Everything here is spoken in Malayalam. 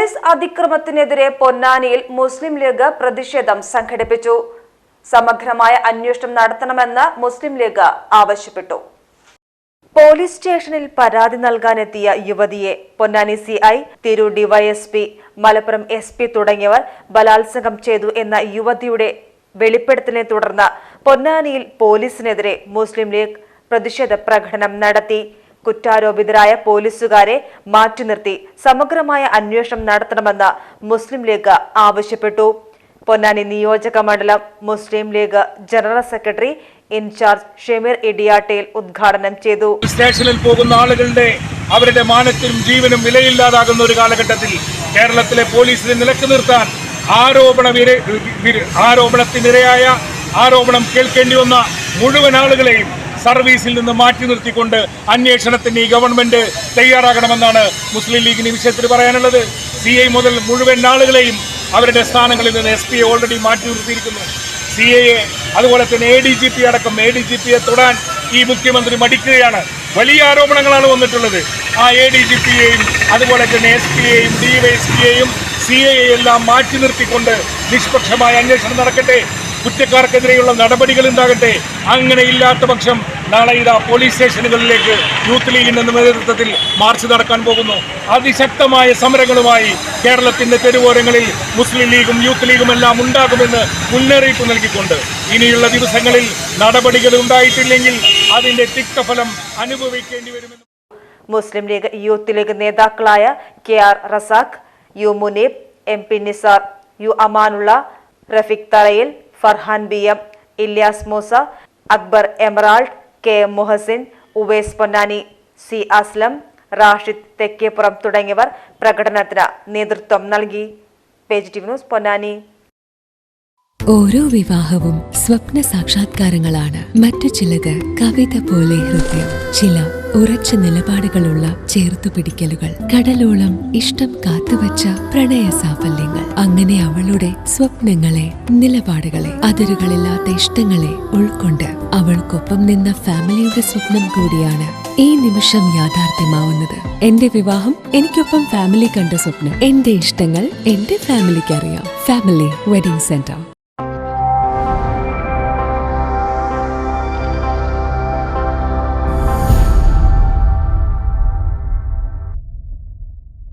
പോലീസ് അതിക്രമത്തിനെതിരെ പൊന്നാനിയിൽ മുസ്ലിം ലീഗ് പ്രതിഷേധം സംഘടിപ്പിച്ചു. സമഗ്രമായ അന്വേഷണം നടത്തണമെന്ന് മുസ്ലിം ലീഗ് ആവശ്യപ്പെട്ടു. പോലീസ് സ്റ്റേഷനിൽ പരാതി നൽകാനെത്തിയ യുവതിയെ പൊന്നാനി സി ഐ തിരു ഡിവൈഎസ്പി മലപ്പുറം എസ് പി തുടങ്ങിയവർ ബലാത്സംഗം ചെയ്തു എന്ന യുവതിയുടെ വെളിപ്പെടുത്തലിനെ തുടർന്ന് പൊന്നാനിയിൽ പോലീസിനെതിരെ മുസ്ലിം ലീഗ് പ്രതിഷേധ പ്രകടനം നടത്തി. കുറ്റാരോപിതരായ പോലീസുകാരെ മാറ്റി നിർത്തി സമഗ്രമായ അന്വേഷണം നടത്തണമെന്ന് മുസ്ലിം ലീഗ് ആവശ്യപ്പെട്ടു. പൊന്നാനി നിയോജക മണ്ഡലം Muslim League general secretary in-charge Shameer ഇടിയാട്ടയിൽ ഉദ്ഘാടനം ചെയ്തു. സ്റ്റേഷനിൽ പോകുന്ന ആളുകളുടെ അവരുടെ മാനത്തിനും ജീവനും വിലയില്ലാതാകുന്ന ഒരു കാലഘട്ടത്തിൽ കേരളത്തിലെ പോലീസിനെ നിലയ്ക്ക് നിർത്താൻ ആരോപണ ആരോപണത്തിനിരയായ ആരോപണം കേൾക്കേണ്ടി വന്ന മുഴുവൻ ആളുകളെയും സർവീസിൽ നിന്ന് മാറ്റി നിർത്തിക്കൊണ്ട് അന്വേഷണത്തിന് ഈ ഗവൺമെന്റ് തയ്യാറാകണമെന്നാണ് മുസ്ലിം ലീഗിന് വിഷയത്തിൽ പറയാനുള്ളത്. സി ഐ മുതൽ മുഴുവൻ ആളുകളെയും അവരുടെ സ്ഥാനങ്ങളിൽ നിന്ന് എസ് ഓൾറെഡി മാറ്റി നിർത്തിയിരിക്കുന്നു. സി അതുപോലെ തന്നെ എ ഡി ജി പി അടക്കം എ ഡി ജി പിയെ തൊടാൻ ഈ മുഖ്യമന്ത്രി മടിക്കുകയാണ്. വലിയ ആരോപണങ്ങളാണ് വന്നിട്ടുള്ളത്. ആ എ ഡി ജി പിയെയും അതുപോലെ തന്നെ എസ് പിയെയും ഡി വൈ എസ് പിയെയും സി എ എല്ലാം മാറ്റി നിർത്തിക്കൊണ്ട് നിഷ്പക്ഷമായ അന്വേഷണം നടക്കട്ടെ. കുറ്റക്കാർക്കെതിരെയുള്ള നടപടികൾ ഉണ്ടാകട്ടെ. അങ്ങനെ ഇല്ലാത്ത പക്ഷം നാളെ ഇതാ പോലീസ് സ്റ്റേഷനുകളിലേക്ക് യൂത്ത് ലീഗിന്റെ നേതൃത്വത്തിൽ മാർച്ച് നടക്കാൻ പോകുന്നു. അതിശക്തമായ സമരങ്ങളുമായി കേരളത്തിന്റെ തെരുവോരങ്ങളിൽ മുസ്ലിം ലീഗും യൂത്ത് ലീഗും എല്ലാം ഉണ്ടാകുമെന്ന് മുന്നറിയിപ്പ് നൽകിക്കൊണ്ട് ഇനിയുള്ള ദിവസങ്ങളിൽ നടപടികൾ ഉണ്ടായിട്ടില്ലെങ്കിൽ അതിന്റെ തിക്തഫലം അനുഭവിക്കേണ്ടി വരുമെന്ന് മുസ്ലിം ലീഗ് യൂത്ത് ലീഗ് നേതാക്കളായ K R Razak U Muneeb M P Nisar U Amanulla Rafeeq Tharayil Farhan B M Ilyas Moosa Akbar emerald K M Muhasin Uvais Ponnani C Aslam Rashid Thekkepuram തുടങ്ങിയവർ പ്രകടനത്തിന് നേതൃത്വം നൽകി. Page T news Ponnani. ഓരോ വിവാഹവും സ്വപ്ന സാക്ഷാത്കാരങ്ങളാണ്. മറ്റു ചിലത് കവിത പോലെ ഹൃദയം ചില ഉറച്ച നിലപാടുകളുള്ള ചേർത്തുപിടിക്കലുകൾ. കടലോളം ഇഷ്ടം കാത്തുവച്ച പ്രണയ സാഫല്യങ്ങൾ. അങ്ങനെ അവളുടെ സ്വപ്നങ്ങളെ നിലപാടുകളെ അതിരുകളില്ലാത്ത ഇഷ്ടങ്ങളെ ഉൾക്കൊണ്ട് അവൾക്കൊപ്പം നിന്ന ഫാമിലിയുടെ സ്വപ്നം കൂടിയാണ് ഈ നിമിഷം യാഥാർത്ഥ്യമാവുന്നത്. എന്റെ വിവാഹം എനിക്കൊപ്പം ഫാമിലി കണ്ട സ്വപ്നം. എന്റെ ഇഷ്ടങ്ങൾ എന്റെ ഫാമിലിക്ക് അറിയാം ഫാമിലി വെഡിംഗ് സെന്റർ.